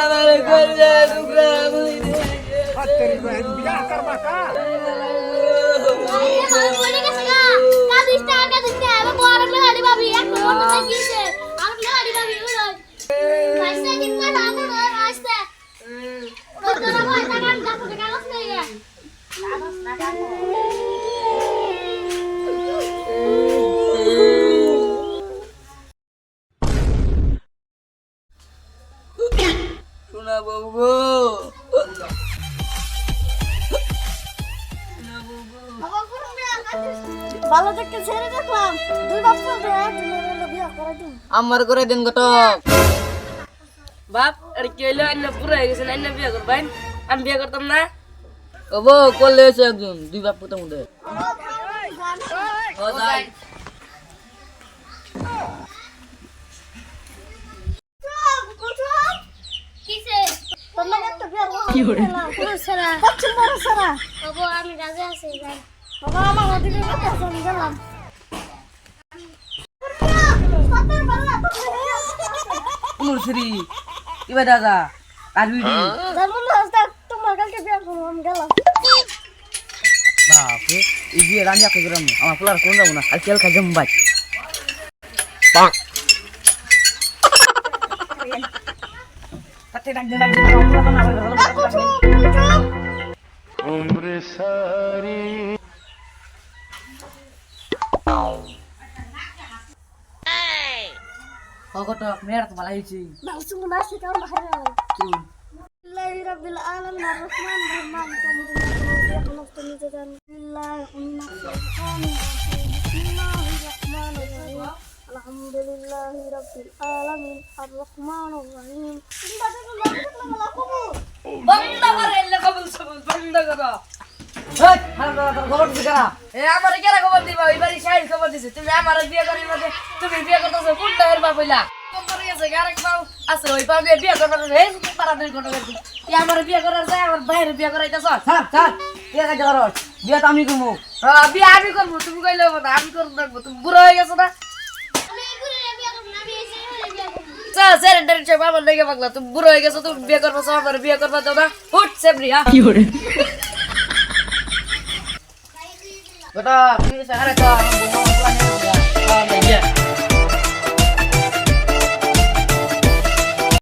আমার কলজা টুকরা বুঝে হাতের বিয়া করবা কা আমার মনে গেছে ভালো ছেড়ে দেখলাম। দুই হলো বিয়ে করে দিন। আমার করে দিন ঘটক বাপ আর কি হইল? অন্য পুরো হয়ে গেছে অন্য বিয়ে করবেন? আমি বিয়ে করতাম না? ও বউ করলে একজন। দুই বাপ পুতার মধ্যে। ও যাই তোর লাগে একটা বিয়ে কি করে? পশ্চিম বড় সারা আমি রাজা আছি যাই। বাবা আমার ওদিকে কথা আছে আমি গেলাম। মুরসিরি এবার দাদা আর বিড়ি। তোমার কালকে বিয়ে করব আমি গেলাম। বাপরে এই বিয়ে রানি আকে আমার পোলার কোন যাব না আর কেল খাই যাব ভাই কত মেয়ের তো ভালো হয়েছে নাসু الحمد لله رب العالمين الرحمن الرحيم বন্ধ করে এলে কবুল সবুল বন্ধ করো খবর দিছে কারা এ আমার কেরা খবর দিবা ওই বাড়ি শাহির খবর দিছে তুমি আমার বিয়ে করি মধ্যে তুমি বিয়ে করতেছো কোনটা এর বাপ হইলা খবর গেছে আরেক বাউ আছে ওই বাউ বিয়ে বিয়ে করবার হে পারা দুই ঘন্টা করছি তুই আমার বিয়ে করার যায় আমার বাইরে বিয়ে করাইতেছ স্যার স্যার বিয়ে কাজ করো বিয়ে তো আমি করবো হ্যাঁ বিয়ে আমি করবো তুমি কইলে হবে না আমি করবো দেখবো তুমি বুড়ো হয়ে গেছো না স্যার স্যার ইন্টারনেট বাবার লেগে পাগলা তুমি বুড়ো হয়ে গেছো তুমি বিয়ে করব আমার বিয়ে করব দাও না। উঠ সেবরি হ্যাঁ। কি করে? বেটা তুমি সাহারে তো